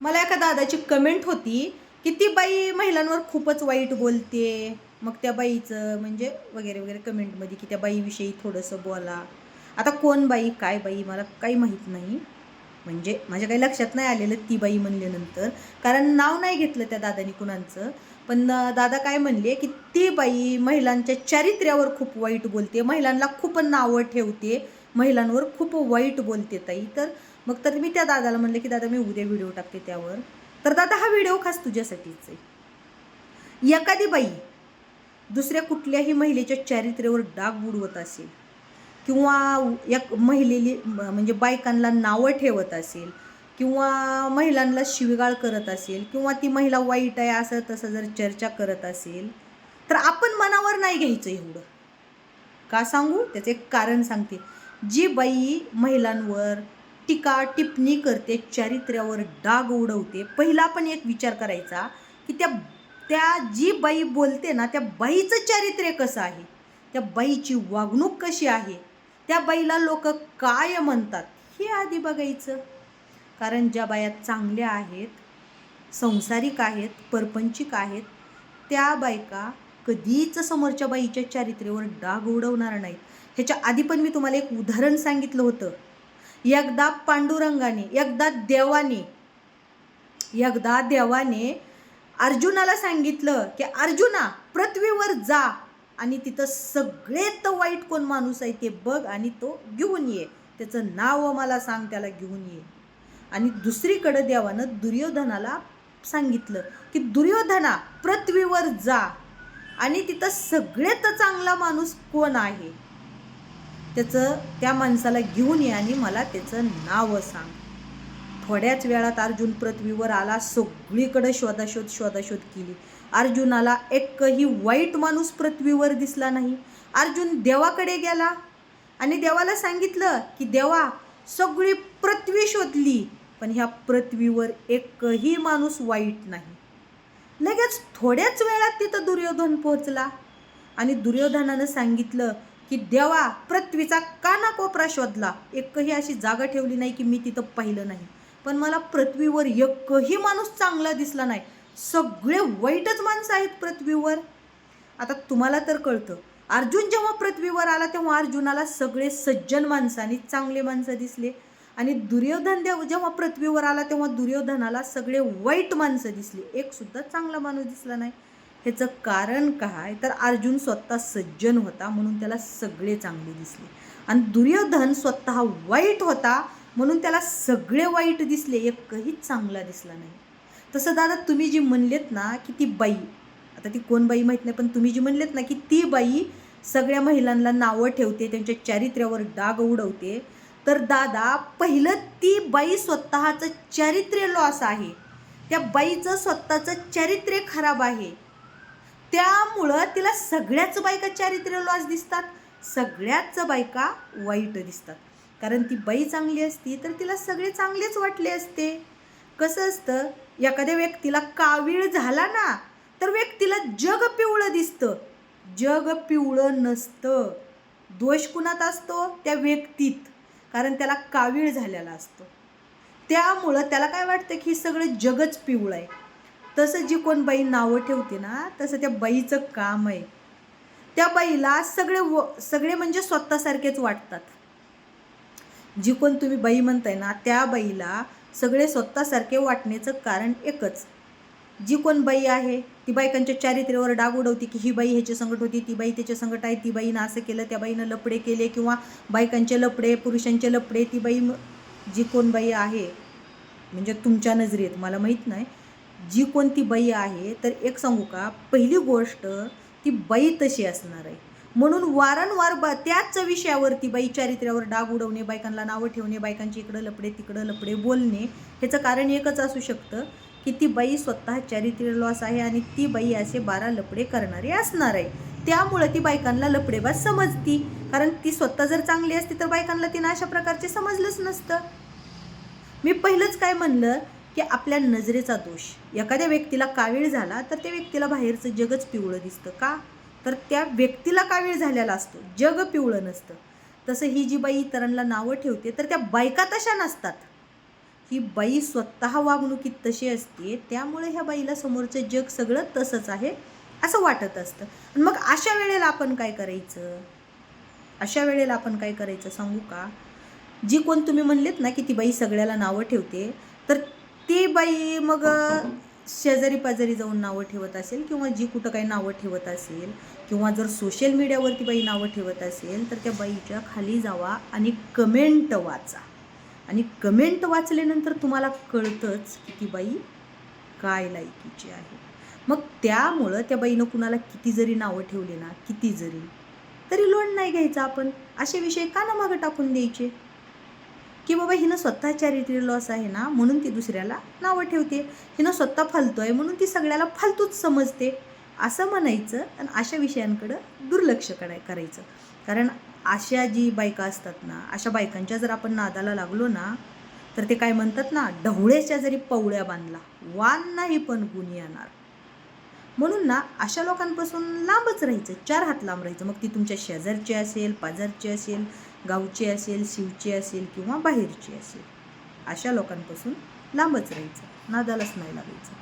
मला एका दादाची कमेंट होती की ती बाई महिलांवर खूपच वाईट बोलते. मग त्या बाईचं म्हणजे वगैरे वगैरे कमेंटमध्ये की त्या बाईविषयी थोडंसं बोला. आता कोण बाई काय बाई मला काही माहीत नाही. म्हणजे माझ्या काही लक्षात नाही आलेलं ती बाई म्हणल्यानंतर. कारण नाव नाही घेतलं त्या दादानी कुणाचं. पण दादा काय म्हणले की ती बाई महिलांच्या चारित्र्यावर खूप वाईट बोलते. महिलांना खूप नावं ठेवते. महिलांवर खूप वाईट बोलते ताई. तर मग तर मी त्या दादाला म्हणलं की दादा मी उद्या व्हिडिओ टाकते त्यावर. तर दादा हा व्हिडिओ खास तुझ्यासाठीच आहे. एखादी बाई दुसऱ्या कुठल्याही महिलेच्या चारित्र्यावर डाग बुडवत असेल किंवा एक महिलेली म्हणजे बायकांना नावं ठेवत असेल किंवा महिलांना शिवीगाळ करत असेल किंवा ती महिला वाईट आहे असं तसं जर चर्चा करत असेल तर आपण मनावर नाही घ्यायचं एवढं. का सांगू? त्याचं एक कारण सांगते. जी बाई महिलांवर टीका टिप्पणी करते चारित्र्यावर डाग उडवते. पहिला पण एक विचार करायचा की त्या त्या जी बाई बोलते ना त्या बाईचं चारित्र्य कसं आहे? त्या बाईची वागणूक कशी आहे? त्या बाईला लोक काय म्हणतात? हे आधी बघायचं. कारण ज्या बाया चांगल्या आहेत संसारिक आहेत परपंचिक आहेत त्या बायका कधीच समोरच्या बाईच्या चारित्र्यावर डाग उडवणार नाहीत. ह्याच्या आधी पण मी तुम्हाला एक उदाहरण सांगितलं होतं. एकदा पांडुरंगाने एकदा देवाने एकदा देवाने अर्जुनाला सांगितलं की अर्जुना पृथ्वीवर जा आणि तिथं सगळेत वाईट कोण माणूस आहे ते बघ आणि तो घेऊन ये. त्याचं नाव मला सांग त्याला घेऊन ये. आणि दुसरीकडं देवानं दुर्योधनाला सांगितलं की दुर्योधना पृथ्वीवर जा आणि तिथं सगळ्यात चांगला माणूस कोण आहे? त्याचं त्या माणसाला घेऊन ये आणि मला त्याचं नाव सांग. थोड्याच वेळात अर्जुन पृथ्वीवर आला सगळीकडे शोधाशोध शोधाशोध केली. अर्जुनाला एकही वाईट माणूस पृथ्वीवर दिसला नाही. अर्जुन देवाकडे गेला आणि देवाला सांगितलं की देवा सगळी पृथ्वी शोधली पण ह्या पृथ्वीवर एकही माणूस वाईट नाही. लगेच थोड्याच वेळात तिथं दुर्योधन पोहोचला आणि दुर्योधनानं सांगितलं की देवा पृथ्वीचा कानाकोपरा शोधला. एकही अशी जागा ठेवली नाही की मी तिथं पाहिलं नाही. पण मला पृथ्वीवर एकही माणूस चांगला दिसला नाही. सगळे वाईटच माणसं आहेत पृथ्वीवर. आता तुम्हाला तर कळतं अर्जुन जेव्हा पृथ्वीवर आला तेव्हा अर्जुनाला सगळे सज्जन माणसं आणि चांगले माणसं दिसले. आणि दुर्योधन देव जेव्हा पृथ्वीवर आला तेव्हा दुर्योधनाला सगळे वाईट माणसं दिसली. एक सुद्धा चांगला माणूस दिसला नाही. ह्याचं कारण काय? तर अर्जुन स्वतः सज्जन होता म्हणून त्याला सगळे चांगले दिसले. आणि दुर्योधन स्वतः वाईट होता म्हणून त्याला सगळे वाईट दिसले. एकही चांगला दिसला नाही. तसं दादा तुम्ही जी म्हणलेत ना की ती बाई आता ती कोण बाई माहीत नाही पण तुम्ही जी म्हणलेत ना की ती बाई सगळ्या महिलांना नावं ठेवते त्यांच्या चारित्र्यावर डाग उडवते तर दादा पहिलं ती बाई स्वतःचं चारित्र्य लॉस आहे. त्या बाईचं स्वतःचं चारित्र्य खराब आहे. त्यामुळं तिला सगळ्याच बायका चारित्र्य लॉस दिसतात. सगळ्याच बायका वाईट दिसतात. कारण ती बाई चांगली असती तर तिला सगळे चांगलेच वाटले असते. कसं असतं? एखाद्या व्यक्तीला कावीळ झाला ना तर व्यक्तीला जग पिवळं दिसतं. जग पिवळं नसतं. दोष कुणात असतो? त्या व्यक्तीत. कारण त्याला कावीळ झालेला असतो. त्यामुळं त्याला काय वाटतं की सगळं जगच पिवळं आहे. तसं जी कोण बाई नावं ठेवते ना तसं त्या बाईचं काम आहे. त्या बाईला सगळे व सगळे म्हणजे स्वतःसारखेच वाटतात. जी कोण तुम्ही बाई म्हणताय ना त्या बाईला सगळे स्वतःसारखे वाटण्याचं कारण एकच. जी कोण बाई आहे ती बायकांच्या चारित्र्यावर डाग उडवते की ही बाई ह्याच्या संकट होती ती बाई त्याच्या संकट आहे ती बाईनं असं केलं त्या बाईनं लपडे केले किंवा बायकांचे लपडे पुरुषांचे लपडे ती बाई जी कोण बाई आहे म्हणजे तुमच्या नजरेत मला माहीत नाही जी कोणती बाई आहे तर एक सांगू का? पहिली गोष्ट ती बाई तशी असणार आहे. म्हणून वारंवार बा त्याच विषयावरती बाई चारित्र्यावर डाग उडवणे बायकांना नावं ठेवणे बायकांची इकडं लपडे तिकडं लपडे बोलणे ह्याचं कारण एकच असू शकतं की ती बाई स्वतः चारित्र्य लॉस आहे आणि ती बाई असे बारा लपडे करणारी असणार आहे. त्यामुळं ती बायकांना लपडेबाज समजती. कारण ती स्वतः जर चांगली असती तर बायकांना तिनं अशा प्रकारचे समजलंच नसतं. मी पहिलंच काय म्हणलं की आपल्या नजरेचा दोष. एखाद्या व्यक्तीला कावीळ झाला तर त्या व्यक्तीला बाहेरचं जगच पिवळं दिसतं का? तर त्या व्यक्तीला कावीळ झालेला असतो? जग पिवळं नसतं. तसं ही जी बाई इतरांना नावं ठेवते तर त्या बायका तशा नसतात. ही बाई स्वतः वागणुकीत तशी असते त्यामुळे ह्या बाईला समोरचं जग सगळं तसंच आहे असं वाटत असतं. आणि मग अशा वेळेला आपण काय करायचं? अशा वेळेला आपण काय करायचं सांगू का? जी कोण तुम्ही म्हणलेत ना की ती बाई सगळ्याला नावं ठेवते तर ती बाई मग शेजारी पाजारी जाऊन नावं ठेवत असेल किंवा जी कुठं काही नावं ठेवत असेल किंवा जर सोशल मीडियावरती बाई नावं ठेवत असेल तर त्या बाईच्या खाली जावा आणि कमेंट वाचा. आणि कमेंट वाचल्यानंतर तुम्हाला कळतंच की ती बाई काय लायकीची आहे. मग त्यामुळं त्या बाईनं कुणाला किती जरी नावं ठेवली ना किती जरी तरी लोण नाही घ्यायचं आपण. असे विषय का ना मागं टाकून द्यायचे? की बाबा हिनं स्वतः चॅरिटी लॉस आहे ना म्हणून ती दुसऱ्याला नावं ठेवते. हिनं स्वतः फालतू आहे म्हणून ती सगळ्याला फालतूच समजते. असं म्हणायचं आणि अशा विषयांकडं दुर्लक्ष कराय करायचं. कारण अशा जी बायका असतात ना अशा बायकांच्या जर आपण नादाला लागलो ना तर ते काय म्हणतात ना ढवळ्याच्या जरी पवळ्या बांधला वान नाही पण गुण येणार. म्हणून ना अशा लोकांपासून लांबच राहायचं चार हात लांब राहायचं. मग ती तुमच्या शेजारची असेल पाजारची असेल गावची असेल शिवची असेल किंवा बाहेरची असेल अशा लोकांपासून लांबच राहायचं. नादालाच नाही लागायचं.